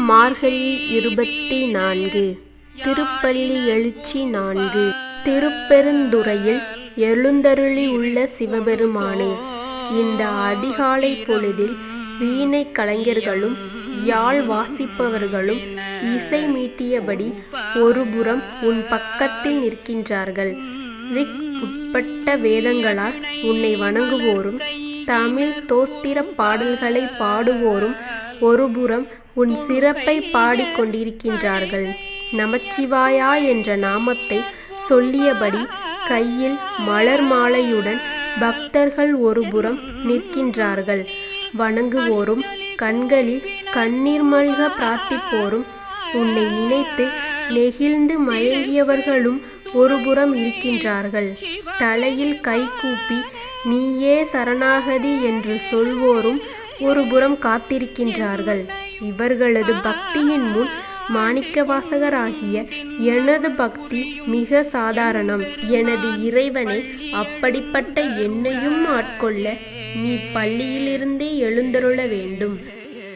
மார்கழி இருபத்தி நான்கு திருப்பள்ளி எழுச்சி நான்கு திருப்பெருந்துறையில் எழுந்தருளி உள்ள சிவபெருமானே இந்த அதிகாலை பொழுதில் வீணைக் கலைஞர்களும் யாழ் வாசிப்பவர்களும் இசை மீட்டியபடி ஒருபுறம் உன் பக்கத்தில் நிற்கின்றார்கள். ரிக் உட்பட்ட வேதங்களால் உன்னை வணங்குவோரும் தமிழ் தோஸ்திரப் பாடல்களை பாடுவோரும் ஒருபுறம் உன் சிறப்பை பாடிக் கொண்டிருக்கின்றார்கள் நமச்சிவாயா என்ற நாமத்தை சொல்லியபடி கையில் மலர் மாலையுடன் பக்தர்கள் ஒருபுறம் நிற்கின்றார்கள். வணங்குவோரும் கண்களில் கண்ணீர் மல்க பிரார்த்திப்போரும் உன்னை நினைத்து நெகிழ்ந்து மயங்கியவர்களும் ஒருபுறம் இருக்கின்றார்கள். தலையில் கை கூப்பி நீயே சரணாகதி என்று சொல்வோரும் ஒருபுறம் காத்திருக்கின்றார்கள். இவர்களது பக்தியின் முன் மாணிக்கவாசகராகிய எனது பக்தி மிக சாதாரணம். எனது இறைவனை அப்படிப்பட்ட என்னையும் ஆட்கொள்ள நீ பள்ளியிலிருந்தே எழுந்தருள வேண்டும்.